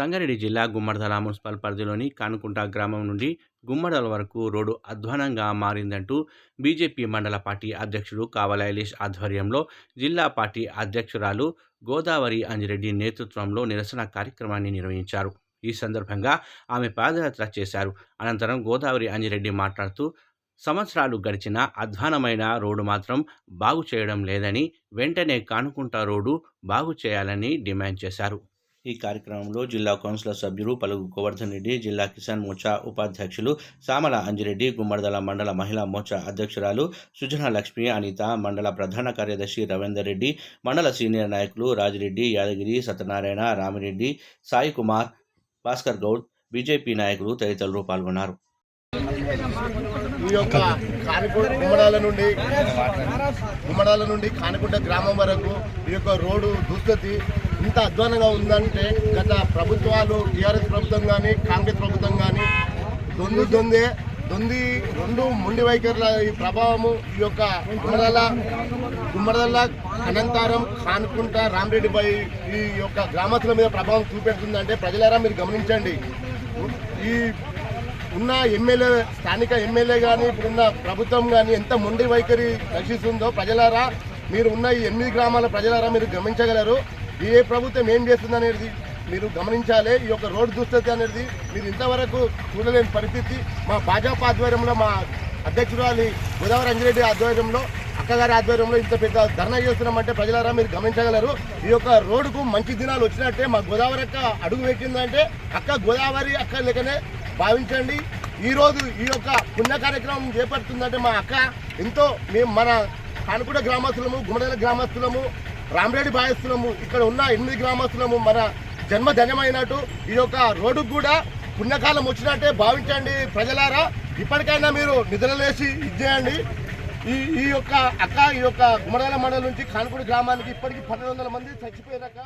సంగారెడ్డి జిల్లా గుమ్మడిదల మున్సిపల్ పరిధిలోని కానుకుంట గ్రామం నుండి గుమ్మడల వరకు రోడ్డు అధ్వానంగా మారిందంటూ బీజేపీ మండల పార్టీ అధ్యక్షుడు కావల ఐలేష్ ఆధ్వర్యంలో జిల్లా పార్టీ అధ్యక్షురాలు గోదావరి అంజిరెడ్డి నేతృత్వంలో నిరసన కార్యక్రమాన్ని నిర్వహించారు. ఈ సందర్భంగా ఆమె పాదయాత్ర చేశారు. అనంతరం గోదావరి అంజిరెడ్డి మాట్లాడుతూ సంవత్సరాలు గడిచిన అధ్వానమైన రోడ్డు మాత్రం బాగు చేయడం లేదని వెంటనే కానుకుంట రోడ్డు బాగు చేయాలని డిమాండ్ చేశారు. ఈ కార్యక్రమంలో జిల్లా కౌన్సిలర్ సభ్యులు పలుగు గోవర్ధన్ రెడ్డి జిల్లా కిసాన్ మోర్చా ఉపాధ్యక్షులు సామల అంజిరెడ్డి గుమ్మడిదల మండల మహిళా మోర్చా అధ్యక్షురాలు సుజన లక్ష్మి అనిత మండల ప్రధాన కార్యదర్శి రవీందర్ రెడ్డి మండల సీనియర్ నాయకులు రాజిరెడ్డి యాదగిరి సత్యనారాయణ రామిరెడ్డి సాయి కుమార్ భాస్కర్ గౌడ్ బీజేపీ నాయకులు తదితరులు పాల్గొన్నారు. ఈ యొక్క కానికుంట గుమ్మడాల నుండి గుమ్మడాల నుండి కానికుంట గ్రామం వరకు ఈ యొక్క రోడ్డు దుస్థితి ఇంత అధ్వానంగా ఉందంటే గత ప్రభుత్వాలు టీఆర్ఎస్ ప్రభుత్వం కానీ కాంగ్రెస్ ప్రభుత్వం కానీ దొందు దొందే దొంది రెండు ముండి వైఖరుల ఈ ప్రభావము ఈ యొక్క గుమ్మడాల గుమ్మడాల అనంతరం కానుకుంట రామరెడ్డిపై ఈ యొక్క గ్రామస్తుల మీద ప్రభావం చూపెడుతుందంటే ప్రజలారా మీరు గమనించండి. ఈ ఉన్న ఎమ్మెల్యే స్థానిక ఎమ్మెల్యే కానీ ఇప్పుడున్న ప్రభుత్వం కానీ ఎంత మొండి వైఖరి దర్శిస్తుందో ప్రజలారా మీరు ఉన్న ఈ ఎనిమిది గ్రామాల ప్రజలారా మీరు గమనించగలరు. ఏ ప్రభుత్వం ఏం చేస్తుంది అనేది మీరు గమనించాలి. ఈ యొక్క రోడ్డు దుస్థితి అనేది మీరు ఇంతవరకు చూడలేని పరిస్థితి. మా భాజపా ఆధ్వర్యంలో మా అధ్యక్షురాలి గోదావరి అంజిరెడ్డి ఆధ్వర్యంలో అక్కగారి ఆధ్వర్యంలో ఇంత పెద్ద ధర్నా చేస్తున్నామంటే ప్రజలారా మీరు గమనించగలరు. ఈ యొక్క రోడ్డుకు మంచి దినాలు వచ్చినట్టే మా గోదావరి అక్క అడుగు పెట్టిందంటే అక్క గోదావరి అక్క లెక్కనే భావించండి. ఈరోజు ఈ యొక్క పుణ్య కార్యక్రమం చేపడుతుందంటే మా అక్క ఎంతో మేము మన కానుకూడ గ్రామస్తులము గుమడల గ్రామస్తులము రామరెడ్డి భావిస్తున్నాము ఇక్కడ ఉన్న ఎనిమిది గ్రామస్తులము మన జన్మ ధన్యమైనట్టు ఈ యొక్క రోడ్డుకు కూడా పుణ్యకాలం వచ్చినట్టే భావించండి ప్రజలారా. ఇప్పటికైనా మీరు నిద్రలేసి ఇచ్చేయండి ఈ ఈ యొక్క అక్క ఈ యొక్క గుమ్మడాల మండలం నుంచి కానుకుంట గ్రామానికి ఇప్పటికీ పన్నెండు వందల మంది చచ్చిపోయినాక